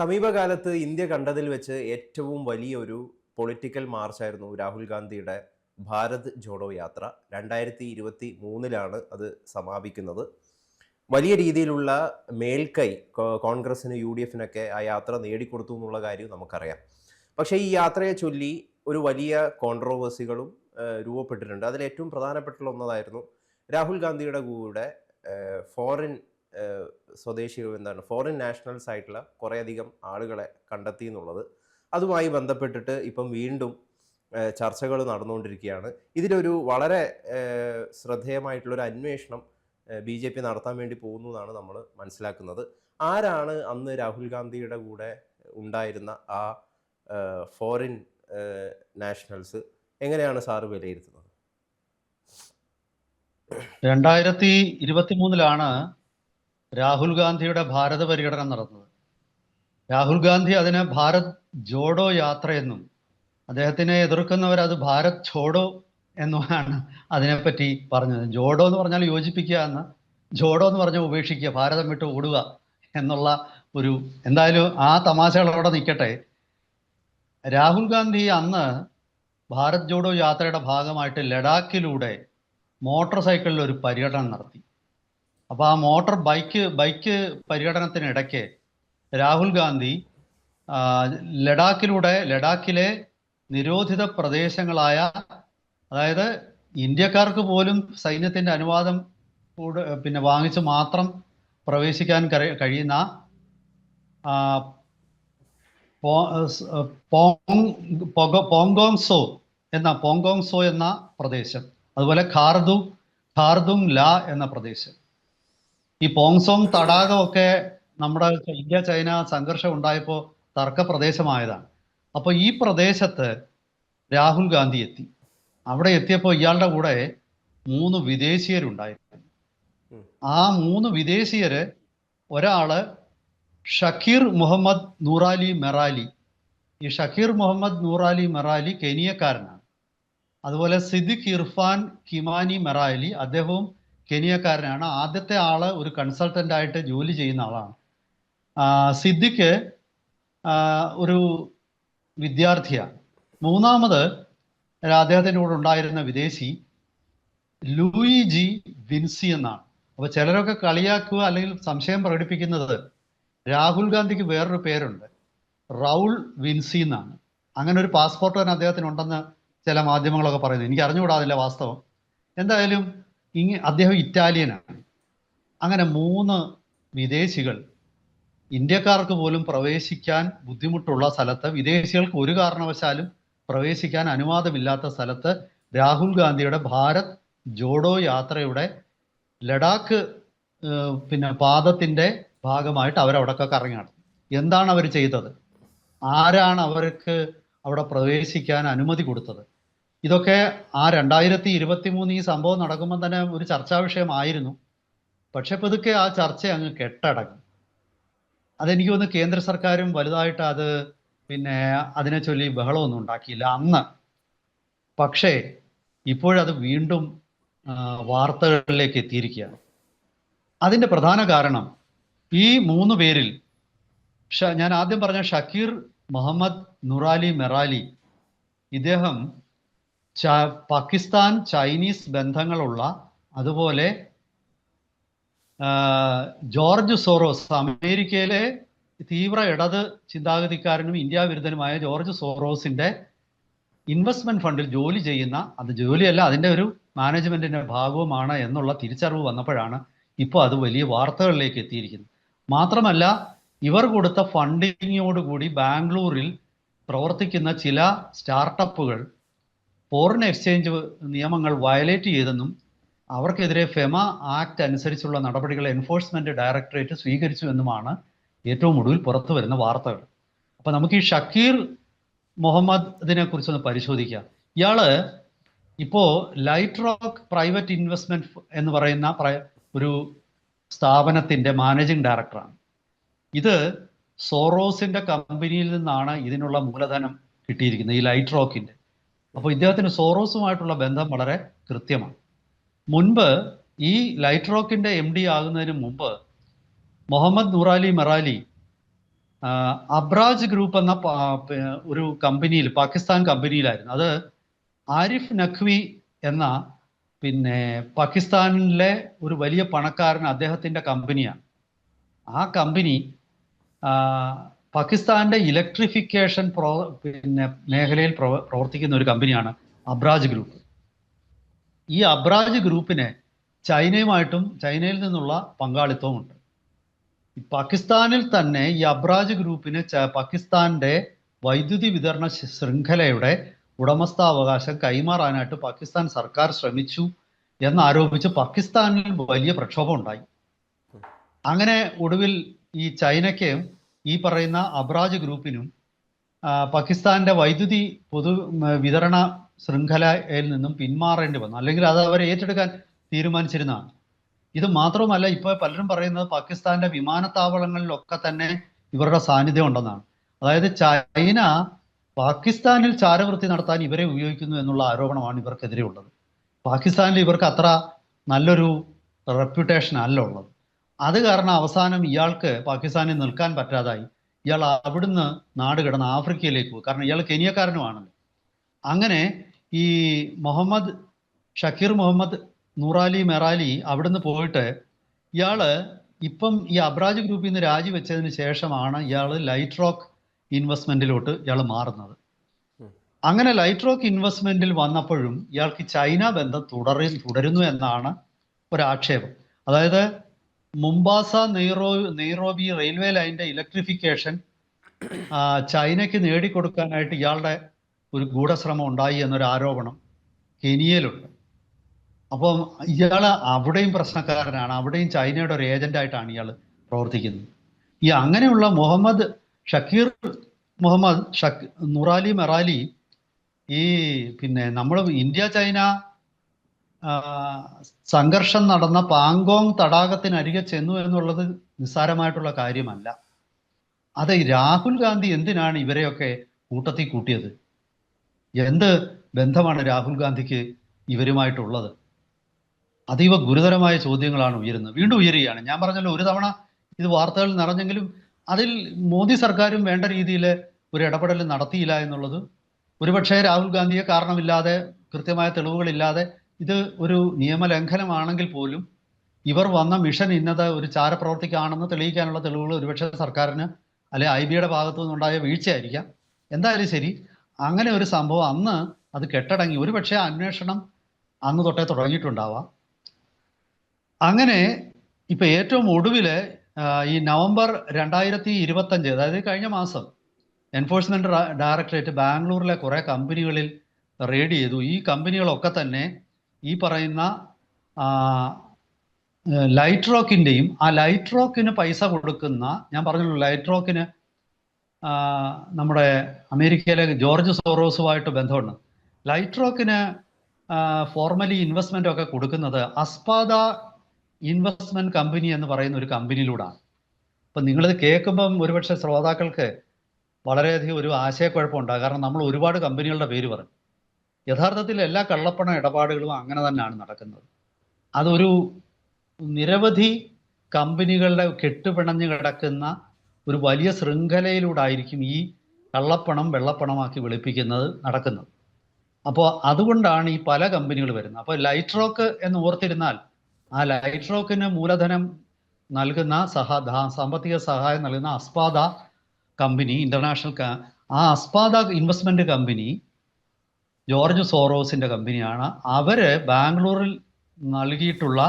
സമീപകാലത്ത് ഇന്ത്യ കണ്ടതിൽ വെച്ച് ഏറ്റവും വലിയൊരു പൊളിറ്റിക്കൽ മാർച്ചായിരുന്നു രാഹുൽ ഗാന്ധിയുടെ ഭാരത് ജോഡോ യാത്ര. രണ്ടായിരത്തി ഇരുപത്തി മൂന്നിലാണ് അത് സമാപിക്കുന്നത്. വലിയ രീതിയിലുള്ള മേൽക്കൈ കോൺഗ്രസിന് യു ഡി എഫിനൊക്കെ ആ യാത്ര നേടിക്കൊടുത്തു എന്നുള്ള കാര്യം നമുക്കറിയാം. പക്ഷേ ഈ യാത്രയെ ചൊല്ലി ഒരു വലിയ കോൺട്രോവേഴ്സികളും രൂപപ്പെട്ടിട്ടുണ്ട്. അതിൽ ഏറ്റവും പ്രധാനപ്പെട്ടുള്ള ഒന്നതായിരുന്നു രാഹുൽ ഗാന്ധിയുടെ കൂടെ ഫോറിൻ സ്വദേശികൾ എന്താണ്? ഫോറിൻ നാഷണൽസ് ആയിട്ടുള്ള കുറേയധികം ആളുകളെ കണ്ടെത്തി എന്നുള്ളത്. അതുമായി ബന്ധപ്പെട്ടിട്ട് ഇപ്പം വീണ്ടും ചർച്ചകൾ നടന്നുകൊണ്ടിരിക്കുകയാണ്. ഇതിലൊരു വളരെ ശ്രദ്ധേയമായിട്ടുള്ളൊരു അന്വേഷണം ബി ജെ പി നടത്താൻ വേണ്ടി പോകുന്നു എന്നാണ് നമ്മൾ മനസ്സിലാക്കുന്നത്. ആരാണ് അന്ന് രാഹുൽ ഗാന്ധിയുടെ കൂടെ ഉണ്ടായിരുന്ന ആ ഫോറിൻ നാഷണൽസ് എങ്ങനെയാണ് സാറ് വിലയിരുത്തുന്നത്? രണ്ടായിരത്തി ഇരുപത്തി മൂന്നിലാണ് രാഹുൽ ഗാന്ധിയുടെ ഭാരത പര്യടനം നടന്നത്. രാഹുൽ ഗാന്ധി അതിനെ ഭാരത് ജോഡോ യാത്രയെന്നും അദ്ദേഹത്തിനെ എതിർക്കുന്നവർ അത് ഭാരത് ഛോഡോ എന്നുമാണ് അതിനെപ്പറ്റി പറഞ്ഞത്. ജോഡോ എന്ന് പറഞ്ഞാൽ യോജിപ്പിക്കുക എന്ന് ജോഡോ എന്ന് പറഞ്ഞാൽ ഉപേക്ഷിക്കുക ഭാരതം വിട്ട് ഓടുക എന്നുള്ള ഒരു എന്തായാലും ആ തമാശകൾ അവിടെ നിൽക്കട്ടെ. രാഹുൽ ഗാന്ധി അന്ന് ഭാരത് ജോഡോ യാത്രയുടെ ഭാഗമായിട്ട് ലഡാക്കിലൂടെ മോട്ടോർ സൈക്കിളിൽ ഒരു പര്യടനം നടത്തി. അപ്പോൾ ആ മോട്ടോർ ബൈക്ക് ബൈക്ക് പര്യടനത്തിനിടയ്ക്ക് രാഹുൽ ഗാന്ധി ലഡാക്കിലൂടെ ലഡാക്കിലെ നിരോധിത പ്രദേശങ്ങളായ അതായത് ഇന്ത്യക്കാർക്ക് പോലും സൈന്യത്തിന്റെ അനുവാദം കൂടെ പിന്നെ വാങ്ങിച്ച് മാത്രം പ്രവേശിക്കാൻ കഴിയുന്ന ആ, പോ- സ്- പോങ് പോങ്കോങ് സോ എന്ന പോങ്കോങ് സോ എന്ന പ്രദേശം. അതുപോലെ ഖാർദു ഖാർദും ല എന്ന പ്രദേശം. ഈ പോങ്സോങ് തടാകമൊക്കെ നമ്മുടെ ഇന്ത്യ ചൈന സംഘർഷം ഉണ്ടായപ്പോൾ തർക്ക പ്രദേശമായതാണ് അപ്പോൾ ഈ പ്രദേശത്ത് രാഹുൽ ഗാന്ധി എത്തി. അവിടെ എത്തിയപ്പോൾ ഇയാളുടെ കൂടെ മൂന്ന് വിദേശീയരുണ്ടായിരുന്നു. ആ മൂന്ന് വിദേശീയര് ഒരാൾ ഷക്കീർ മുഹമ്മദ് നൂറാലി മെറാലി. ഈ ഷക്കീർ മുഹമ്മദ് നൂറാലി മെറാലി കെനിയക്കാരനാണ്. അതുപോലെ സിദ്ദിഖ് ഇർഫാൻ കിമാനി മെറാലി അദ്ദേഹവും കെനിയക്കാരനാണ് ആദ്യത്തെ ആൾ ഒരു കൺസൾട്ടന്റ് ആയിട്ട് ജോലി ചെയ്യുന്ന ആളാണ്. സിദ്ദിഖ് ഒരു വിദ്യാർത്ഥിയാണ്. മൂന്നാമത് അദ്ദേഹത്തിന്റെ കൂടെ ഉണ്ടായിരുന്ന വിദേശി ലൂയി ജി വിൻസി എന്നാണ്. അപ്പൊ ചിലരൊക്കെ കളിയാക്കുക അല്ലെങ്കിൽ സംശയം പ്രകടിപ്പിക്കുന്നത് രാഹുൽ ഗാന്ധിക്ക് വേറൊരു പേരുണ്ട്. റൗൾ വിൻസി എന്നാണ്. അങ്ങനെ ഒരു പാസ്പോർട്ട് തന്നെ അദ്ദേഹത്തിന് ഉണ്ടെന്ന് ചില മാധ്യമങ്ങളൊക്കെ പറയുന്നു. എനിക്ക് അറിഞ്ഞുകൂടാതില്ല വാസ്തവം. എന്തായാലും ഇങ്ങ അദ്ദേഹം ഇറ്റാലിയനാണ്. അങ്ങനെ മൂന്ന് വിദേശികൾ ഇന്ത്യക്കാർക്ക് പോലും പ്രവേശിക്കാൻ ബുദ്ധിമുട്ടുള്ള സ്ഥലത്ത് വിദേശികൾക്ക് ഒരു കാരണവശാലും പ്രവേശിക്കാൻ അനുവാദമില്ലാത്ത സ്ഥലത്ത് രാഹുൽ ഗാന്ധിയുടെ ഭാരത് ജോഡോ യാത്രയുടെ ലഡാക്ക് പിന്നെ പാദത്തിന്റെ ഭാഗമായിട്ട് അവരവിടൊക്കെ കറങ്ങി നടന്നു. എന്താണ് അവർ ചെയ്തത്? ആരാണ് അവർക്ക് അവിടെ പ്രവേശിക്കാൻ അനുമതി കൊടുത്തത്? ഇതൊക്കെ ആ രണ്ടായിരത്തി ഇരുപത്തി മൂന്ന് ഈ സംഭവം നടക്കുമ്പോൾ തന്നെ ഒരു ചർച്ചാ വിഷയമായിരുന്നു. പക്ഷെ പതുക്കെ ആ ചർച്ച അങ്ങ് കെട്ടടങ്ങി അതെനിക്ക് തോന്നുന്നു കേന്ദ്ര സർക്കാരും വലുതായിട്ട് അത് പിന്നെ അതിനെ ചൊല്ലി ബഹളമൊന്നും ഉണ്ടാക്കിയില്ല അന്ന്. പക്ഷേ ഇപ്പോഴത് വീണ്ടും വാർത്തകളിലേക്ക് എത്തിയിരിക്കുകയാണ്. അതിന്റെ പ്രധാന കാരണം ഈ മൂന്ന് പേരിൽ ഞാൻ ആദ്യം പറഞ്ഞ ഷക്കീർ മുഹമ്മദ് നുറാലി മെറാലി ഇദ്ദേഹം പാകിസ്ഥാൻ ചൈനീസ് ബന്ധങ്ങളുള്ള അതുപോലെ ജോർജ് സോറോസ് അമേരിക്കയിലെ തീവ്ര ഇടത് ചിന്താഗതിക്കാരനും ഇന്ത്യ വിരുദ്ധനുമായ ജോർജ് സോറോസിന്റെ ഇൻവെസ്റ്റ്മെന്റ് ഫണ്ടിൽ ജോലി ചെയ്യുന്ന അത് ജോലിയല്ല അതിന്റെ ഒരു മാനേജ്മെന്റിന്റെ ഭാഗവുമാണ് എന്നുള്ള തിരിച്ചറിവ് വന്നപ്പോഴാണ് ഇപ്പോൾ അത് വലിയ വാർത്തകളിലേക്ക് എത്തിയിരിക്കുന്നത്. മാത്രമല്ല ഇവർ കൊടുത്ത ഫണ്ടിങ്ങോടുകൂടി ബാംഗ്ലൂരിൽ പ്രവർത്തിക്കുന്ന ചില സ്റ്റാർട്ടപ്പുകൾ ഫോറിൻ എക്സ്ചേഞ്ച് നിയമങ്ങൾ വയലേറ്റ് ചെയ്തെന്നും അവർക്കെതിരെ ഫെമ ആക്ട് അനുസരിച്ചുള്ള നടപടികൾ എൻഫോഴ്സ്മെന്റ് ഡയറക്ടറേറ്റ് സ്വീകരിച്ചു എന്നുമാണ് ഏറ്റവും ഒടുവിൽ പുറത്തു വരുന്ന വാർത്തകൾ. അപ്പൊ നമുക്ക് ഈ ഷക്കീർ മുഹമ്മദിനെ കുറിച്ചൊന്ന് പരിശോധിക്കാം. ഇയാൾ ഇപ്പോ ലൈറ്റ് റോക്ക് പ്രൈവറ്റ് ഇൻവെസ്റ്റ്മെന്റ് എന്ന് പറയുന്ന ഒരു സ്ഥാപനത്തിന്റെ മാനേജിംഗ് ഡയറക്ടറാണ് ഇത് സോറോസിന്റെ കമ്പനിയിൽ നിന്നാണ് ഇതിനുള്ള മൂലധനം കിട്ടിയിരിക്കുന്നത് ഈ ലൈറ്റ് റോക്കിന്റെ അപ്പോൾ ഇദ്ദേഹത്തിന് സോറോസുമായിട്ടുള്ള ബന്ധം വളരെ കൃത്യമാണ്. മുൻപ് ഈ ലൈറ്റ് റോക്കിന്റെ എം ഡി ആകുന്നതിന് മുമ്പ് മുഹമ്മദ് നൂറാലി മെറാലി അബ്രാജ് ഗ്രൂപ്പ് എന്ന ഒരു കമ്പനിയിൽ പാകിസ്ഥാൻ കമ്പനിയിലായിരുന്നു. അത് ആരിഫ് നഖ്വി എന്ന പിന്നെ പാകിസ്ഥാനിലെ ഒരു വലിയ പണക്കാരൻ അദ്ദേഹത്തിന്റെ കമ്പനിയാണ്. ആ കമ്പനി പാകിസ്ഥാന്റെ ഇലക്ട്രിഫിക്കേഷൻ പ്രോ പിന്നെ മേഖലയിൽ പ്രവ- പ്രവർത്തിക്കുന്ന ഒരു കമ്പനിയാണ് അബ്രാജ് ഗ്രൂപ്പ്. ഈ അബ്രാജ് ഗ്രൂപ്പിന് ചൈനയുമായിട്ടും ചൈനയിൽ നിന്നുള്ള പങ്കാളിത്തവുമുണ്ട്. പാകിസ്ഥാനിൽ തന്നെ ഈ അബ്രാജ് ഗ്രൂപ്പിന് ച- പാകിസ്ഥാന്റെ വൈദ്യുതി വിതരണ ശൃംഖലയുടെ ഉടമസ്ഥാവകാശം കൈമാറാനായിട്ട് പാകിസ്ഥാൻ സർക്കാർ ശ്രമിച്ചു എന്നാരോപിച്ച് പാകിസ്ഥാനിൽ വലിയ പ്രക്ഷോഭം ഉണ്ടായി. അങ്ങനെ ഒടുവിൽ ഈ ചൈനയ്ക്ക് ഈ പറയുന്ന അബ്രാജ് ഗ്രൂപ്പിനും പാകിസ്ഥാന്റെ വൈദ്യുതി പൊതു വിതരണ ശൃംഖലയിൽ നിന്നും പിന്മാറേണ്ടി വന്നു. അല്ലെങ്കിൽ അത് അവരെ ഏറ്റെടുക്കാൻ തീരുമാനിച്ചിരുന്നതാണ്. ഇത് മാത്രവുമല്ല ഇപ്പോൾ പലരും പറയുന്നത് പാകിസ്ഥാന്റെ വിമാനത്താവളങ്ങളിലൊക്കെ തന്നെ ഇവരുടെ സാന്നിധ്യം ഉണ്ടെന്നാണ്. അതായത് ചൈന പാകിസ്ഥാനിൽ ചാരവൃത്തി നടത്താൻ ഇവരെ ഉപയോഗിക്കുന്നു എന്നുള്ള ആരോപണമാണ് ഇവർക്കെതിരെ ഉള്ളത്. പാകിസ്ഥാനിൽ ഇവർക്ക് അത്ര നല്ലൊരു റെപ്യൂട്ടേഷൻ അല്ല ഉള്ളത്. അത് കാരണം അവസാനം ഇയാൾക്ക് പാകിസ്ഥാനിൽ നിൽക്കാൻ പറ്റാതായി. ഇയാൾ അവിടുന്ന് നാട് കിടന്ന് ആഫ്രിക്കയിലേക്ക് പോകും കാരണം ഇയാൾ കെനിയക്കാരനുമാണല്ലോ. അങ്ങനെ ഈ മുഹമ്മദ് ഷക്കീർ മുഹമ്മദ് നൂറാലി മെറാലി അവിടുന്ന് പോയിട്ട് ഇയാൾ ഇപ്പം ഈ അബ്രാജ് ഗ്രൂപ്പിൽ നിന്ന് രാജിവെച്ചതിന് ശേഷമാണ് ഇയാൾ ലൈറ്റ് റോക്ക് ഇൻവെസ്റ്റ്മെന്റിലോട്ട് ഇയാൾ മാറുന്നത്. അങ്ങനെ ലൈറ്റ് റോക്ക് ഇൻവെസ്റ്റ്മെന്റിൽ വന്നപ്പോഴും ഇയാൾക്ക് ചൈന ബന്ധം തുടരും തുടരുന്നു എന്നാണ് ഒരാക്ഷേപം. അതായത് മുംബാസ നെയ്റോ നെയ്റോബി റെയിൽവേ ലൈനിന്റെ ഇലക്ട്രിഫിക്കേഷൻ ചൈനയ്ക്ക് നേടിക്കൊടുക്കാനായിട്ട് ഇയാളുടെ ഒരു ഗൂഢശ്രമം ഉണ്ടായി എന്നൊരു ആരോപണം കെനിയയിലുണ്ട്. അപ്പം ഇയാൾ അവിടെയും പ്രശ്നക്കാരനാണ്. അവിടെയും ചൈനയുടെ ഒരു ഏജന്റായിട്ടാണ് ഇയാൾ പ്രവർത്തിക്കുന്നത്. ഈ അങ്ങനെയുള്ള മുഹമ്മദ് ഷക്കീർ മുഹമ്മദ് ഷക് നുറാലി മെറാലി ഈ പിന്നെ നമ്മൾ ഇന്ത്യ ചൈന സംഘർഷം നടന്ന പാങ്കോങ് തടാകത്തിനരികെ ചെന്നു എന്നുള്ളത് നിസ്സാരമായിട്ടുള്ള കാര്യമല്ല. അത് രാഹുൽ ഗാന്ധി എന്തിനാണ് ഇവരെയൊക്കെ കൂട്ടത്തിൽ കൂട്ടിയത്? എന്ത് ബന്ധമാണ് രാഹുൽ ഗാന്ധിക്ക് ഇവരുമായിട്ടുള്ളത്? അതീവ ഗുരുതരമായ ചോദ്യങ്ങളാണ് ഉയരുന്നത്. വീണ്ടും ഉയരുകയാണ്. ഞാൻ പറഞ്ഞല്ലോ ഒരു തവണ ഇത് വാർത്തകൾ നിറഞ്ഞെങ്കിലും അതിൽ മോദി സർക്കാരും വേണ്ട രീതിയിൽ ഒരു ഇടപെടൽ നടത്തിയില്ല എന്നുള്ളത് ഒരുപക്ഷെ രാഹുൽ ഗാന്ധിയെ കാരണമില്ലാതെ കൃത്യമായ തെളിവുകളില്ലാതെ ഇത് ഒരു നിയമലംഘനമാണെങ്കിൽ പോലും ഇവർ വന്ന മിഷൻ ഇന്നത് ഒരു ചാരപ്രവർത്തിക്കാണെന്ന് തെളിയിക്കാനുള്ള തെളിവുകൾ ഒരുപക്ഷെ സർക്കാരിന് അല്ലെ ഐ ബിയുടെ ഭാഗത്തു നിന്നുണ്ടായ വീഴ്ചയായിരിക്കാം. എന്തായാലും ശരി അങ്ങനെ ഒരു സംഭവം അന്ന് അത് കെട്ടടങ്ങി. ഒരുപക്ഷെ അന്വേഷണം അന്ന് തൊട്ടേ തുടങ്ങിയിട്ടുണ്ടാവാം. അങ്ങനെ ഇപ്പൊ ഏറ്റവും ഒടുവിൽ ഈ നവംബർ രണ്ടായിരത്തി ഇരുപത്തഞ്ച് അതായത് കഴിഞ്ഞ മാസം എൻഫോഴ്സ്മെന്റ് ഡയറക്ടറേറ്റ് ബാംഗ്ലൂരിലെ കുറെ കമ്പനികളിൽ റെയ്ഡ് ചെയ്തു. ഈ കമ്പനികളൊക്കെ തന്നെ ഈ പറയുന്ന ലൈറ്റ് റോക്കിന്റെയും ആ ലൈറ്റ് റോക്കിന് പൈസ കൊടുക്കുന്ന ഞാൻ പറഞ്ഞല്ലോ ലൈറ്റ് റോക്കിന് നമ്മുടെ അമേരിക്കയിലെ ജോർജ് സോറോസുമായിട്ട് ബന്ധമുണ്ട്. ലൈറ്റ് റോക്കിന് ഫോർമലി ഇൻവെസ്റ്റ്മെന്റ് ഒക്കെ കൊടുക്കുന്നത് അസ്പാദ ഇൻവെസ്റ്റ്മെന്റ് കമ്പനി എന്ന് പറയുന്ന ഒരു കമ്പനിയിലൂടെയാണ് അപ്പൊ നിങ്ങളിത് കേൾക്കുമ്പം ഒരുപക്ഷെ ശ്രോതാക്കൾക്ക് വളരെയധികം ഒരു ആശയക്കുഴപ്പം ഉണ്ടാകും കാരണം നമ്മൾ ഒരുപാട് കമ്പനികളുടെ പേര് പറയും. യഥാർത്ഥത്തിൽ എല്ലാ കള്ളപ്പണ ഇടപാടുകളും അങ്ങനെ തന്നെയാണ് നടക്കുന്നത്. അതൊരു നിരവധി കമ്പനികളുടെ കെട്ടുപിണഞ്ഞു കിടക്കുന്ന ഒരു വലിയ ശൃംഖലയിലൂടെ ആയിരിക്കും ഈ കള്ളപ്പണം വെള്ളപ്പണമാക്കി വെളുപ്പിക്കുന്നത് നടക്കുന്നത്. അപ്പോൾ അതുകൊണ്ടാണ് ഈ പല കമ്പനികൾ വരുന്നത്. അപ്പോൾ ലൈറ്റ് റോക്ക് എന്ന് ഓർത്തിരുന്നാൽ ആ ലൈറ്റ് റോക്കിന് മൂലധനം നൽകുന്ന സഹ സാമ്പത്തിക സഹായം നൽകുന്ന അസ്പാദ കമ്പനി ഇന്റർനാഷണൽ ആ അസ്പാദ ഇൻവെസ്റ്റ്മെന്റ് കമ്പനി ജോർജ് സോറോസിന്റെ കമ്പനിയാണ്. അവർ ബാംഗ്ലൂരിൽ നൽകിയിട്ടുള്ള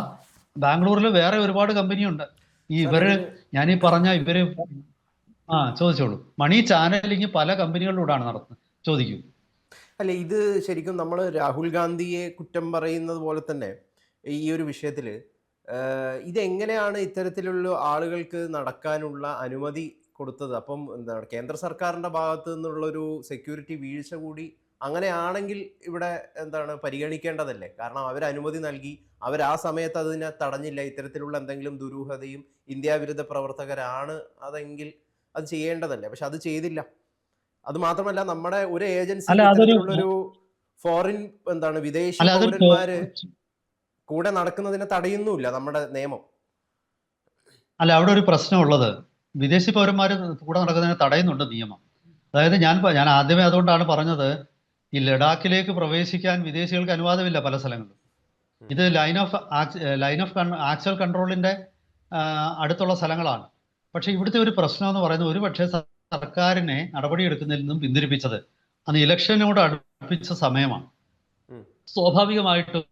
ബാംഗ്ലൂരിൽ വേറെ ഒരുപാട് കമ്പനിയുണ്ട്. ഈ ഇവർ ഞാൻ ഈ പറഞ്ഞ ഇവർ ആ ചോദിച്ചോളൂ. മണി ചാനലിങ് പല കമ്പനികളിലൂടെയാണ് നടത്തുന്നത് ചോദിക്കൂ. അല്ല ഇത് ശരിക്കും നമ്മൾ രാഹുൽ ഗാന്ധിയെ കുറ്റം പറയുന്നത് പോലെ തന്നെ ഈ ഒരു വിഷയത്തിൽ ഇതെങ്ങനെയാണ് ഇത്തരത്തിലുള്ള ആളുകൾക്ക് നടക്കാനുള്ള അനുമതി കൊടുത്തത്? അപ്പം എന്താണ് കേന്ദ്ര സർക്കാരിന്റെ ഭാഗത്തു നിന്നുള്ളൊരു സെക്യൂരിറ്റി വീഴ്ച കൂടി അങ്ങനെയാണെങ്കിൽ ഇവിടെ എന്താണ് പരിഗണിക്കേണ്ടതല്ലേ? കാരണം അവർ അനുമതി നൽകി അവർ ആ സമയത്ത് അതിനെ തടഞ്ഞില്ല. ഇത്തരത്തിലുള്ള എന്തെങ്കിലും ദുരൂഹതയും ഇന്ത്യാവിരുദ്ധ പ്രവർത്തകരാണ് അതെങ്കിൽ അത് ചെയ്യേണ്ടതല്ലേ? പക്ഷെ അത് ചെയ്തില്ല. അത് മാത്രമല്ല നമ്മുടെ ഒരു ഏജൻസി ഒരു ഫോറിൻ എന്താണ് വിദേശ പൗരന്മാര് കൂടെ നടക്കുന്നതിനെ തടയുന്നുമില്ല നമ്മുടെ നിയമം. അല്ല അവിടെ ഒരു പ്രശ്നമുള്ളത് വിദേശി പൗരന്മാർ കൂടെ നടക്കുന്നതിനെ തടയുന്നുണ്ട് നിയമം. അതായത് ഞാൻ ഞാൻ ആദ്യമേ അതുകൊണ്ടാണ് പറഞ്ഞത് ഈ ലഡാക്കിലേക്ക് പ്രവേശിക്കാൻ വിദേശികൾക്ക് അനുവാദമില്ല പല സ്ഥലങ്ങളിലും. ഇത് line of line of actual കൺട്രോളിന്റെ അടുത്തുള്ള സ്ഥലങ്ങളാണ്. പക്ഷേ ഇവിടുത്തെ ഒരു പ്രശ്നം എന്ന് പറയുന്നത് ഒരു പക്ഷേ സർക്കാരിനെ നടപടിയെടുക്കുന്നതിൽ നിന്നും പിന്തിരിപ്പിച്ചത് അന്ന് ഇലക്ഷനോട് അടുപ്പിച്ച സമയമാണ്. സ്വാഭാവികമായിട്ടും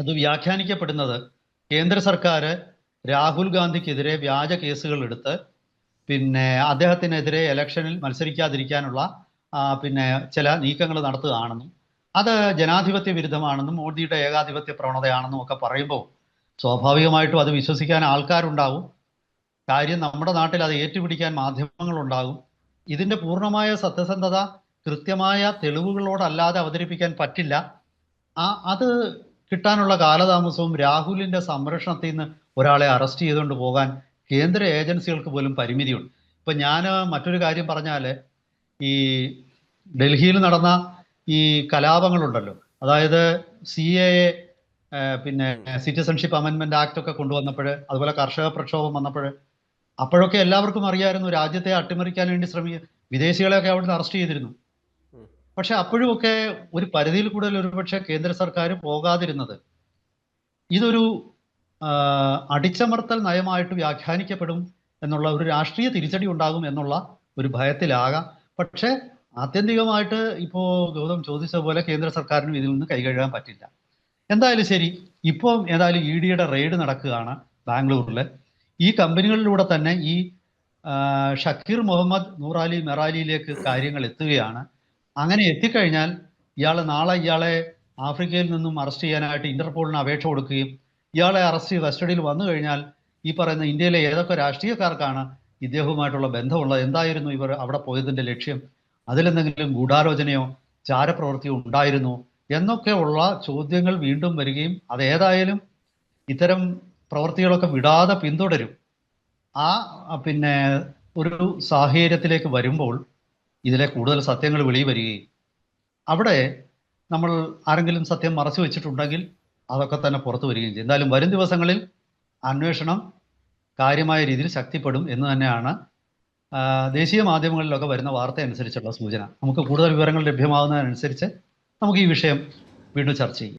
അത് വ്യാഖ്യാനിക്കപ്പെടുന്നത് കേന്ദ്ര സർക്കാർ രാഹുൽ ഗാന്ധിക്കെതിരെ വ്യാജ കേസുകൾ എടുത്ത് പിന്നെ അദ്ദേഹത്തിനെതിരെ ഇലക്ഷനിൽ മത്സരിക്കാതിരിക്കാനുള്ള പിന്നെ ചില നീക്കങ്ങൾ നടത്തുകയാണെന്നും അത് ജനാധിപത്യ വിരുദ്ധമാണെന്നും മോദിയുടെ ഏകാധിപത്യ പ്രവണതയാണെന്നും ഒക്കെ പറയുമ്പോൾ സ്വാഭാവികമായിട്ടും അത് വിശ്വസിക്കാൻ ആൾക്കാരുണ്ടാവും. കാര്യം നമ്മുടെ നാട്ടിൽ അത് ഏറ്റുപിടിക്കാൻ മാധ്യമങ്ങളുണ്ടാകും. ഇതിന്റെ പൂർണമായ സത്യസന്ധത കൃത്യമായ തെളിവുകളോടല്ലാതെ അവതരിപ്പിക്കാൻ പറ്റില്ല. ആ അത് കിട്ടാനുള്ള കാലതാമസവും രാഹുലിന്റെ സംരക്ഷണത്തിൽ നിന്ന് ഒരാളെ അറസ്റ്റ് ചെയ്തുകൊണ്ട് പോകാൻ കേന്ദ്ര ഏജൻസികൾക്ക് പോലും പരിമിതിയുണ്ട്. ഇപ്പം ഞാൻ മറ്റൊരു കാര്യം പറഞ്ഞാൽ ഈ ഡൽഹിയിൽ നടന്ന ഈ കലാപങ്ങളുണ്ടല്ലോ. അതായത് സി എ പിന്നെ സിറ്റിസൺഷിപ്പ് അമെന്റ്മെന്റ് ആക്ട് ഒക്കെ കൊണ്ടുവന്നപ്പോൾ അതുപോലെ കർഷക പ്രക്ഷോഭം വന്നപ്പോൾ അപ്പോഴൊക്കെ എല്ലാവർക്കും അറിയായിരുന്നു രാജ്യത്തെ അട്ടിമറിക്കാൻ വേണ്ടി ശ്രമിക്കുക വിദേശികളെയൊക്കെ അവിടുന്ന് അറസ്റ്റ് ചെയ്തിരുന്നു. പക്ഷെ അപ്പോഴുമൊക്കെ ഒരു പരിധിയിൽ കൂടുതൽ ഒരുപക്ഷെ കേന്ദ്ര സർക്കാർ പോകാതിരുന്നത് ഇതൊരു അടിച്ചമർത്തൽ നയമായിട്ട് വ്യാഖ്യാനിക്കപ്പെടും എന്നുള്ള ഒരു രാഷ്ട്രീയ തിരിച്ചടി ഉണ്ടാകും എന്നുള്ള ഒരു ഭയത്തിലാകാം. പക്ഷെ ആത്യന്തികമായിട്ട് ഇപ്പോ ഗൗതം ചോദിച്ച പോലെ കേന്ദ്ര സർക്കാരിനും ഇതിൽ നിന്ന് കൈകഴുകാൻ പറ്റില്ല. എന്തായാലും ശരി ഇപ്പോൾ ഏതായാലും ഇ ഡിയുടെ റെയ്ഡ് നടക്കുകയാണ് ബാംഗ്ലൂരിൽ ഈ കമ്പനികളിലൂടെ തന്നെ ഈ ഷക്കീർ മുഹമ്മദ് നൂറാലി മെറാലിയിലേക്ക് കാര്യങ്ങൾ എത്തുകയാണ്. അങ്ങനെ എത്തിക്കഴിഞ്ഞാൽ ഇയാളെ നാളെ ഇയാളെ ആഫ്രിക്കയിൽ നിന്നും അറസ്റ്റ് ചെയ്യാനായിട്ട് ഇന്റർപോളിന് അപേക്ഷ കൊടുക്കുകയും ഇയാളെ അറസ്റ്റ് ചെയ്ത് കസ്റ്റഡിയിൽ വന്നു കഴിഞ്ഞാൽ ഈ പറയുന്ന ഇന്ത്യയിലെ ഏതൊക്കെ രാഷ്ട്രീയക്കാർക്കാണ് ഇദ്ദേഹവുമായിട്ടുള്ള ബന്ധമുള്ളത്? എന്തായിരുന്നു ഇവർ അവിടെ പോയതിന്റെ ലക്ഷ്യം? അതിലെന്തെങ്കിലും ഗൂഢാലോചനയോ ചാരപ്രവൃത്തിയോ ഉണ്ടായിരുന്നു എന്നൊക്കെയുള്ള ചോദ്യങ്ങൾ വീണ്ടും വരികയും അതേതായാലും ഇത്തരം പ്രവൃത്തികളൊക്കെ വിടാതെ പിന്തുടരും. ആ പിന്നെ ഒരു സാഹചര്യത്തിലേക്ക് വരുമ്പോൾ ഇതിലെ കൂടുതൽ സത്യങ്ങൾ വെളി വരികയും. അവിടെ നമ്മൾ ആരെങ്കിലും സത്യം മറച്ചു വെച്ചിട്ടുണ്ടെങ്കിൽ അതൊക്കെ തന്നെ പുറത്തു വരികയും ചെയ്യും. എന്തായാലും വരും ദിവസങ്ങളിൽ അന്വേഷണം കാര്യമായ രീതിയിൽ ശക്തിപ്പെടും എന്ന് തന്നെയാണ് ദേശീയ മാധ്യമങ്ങളിലൊക്കെ വരുന്ന വാർത്ത അനുസരിച്ചുള്ള സൂചന. നമുക്ക് കൂടുതൽ വിവരങ്ങൾ ലഭ്യമാകുന്നതിനനുസരിച്ച് നമുക്ക് ഈ വിഷയം വീണ്ടും ചർച്ച ചെയ്യും.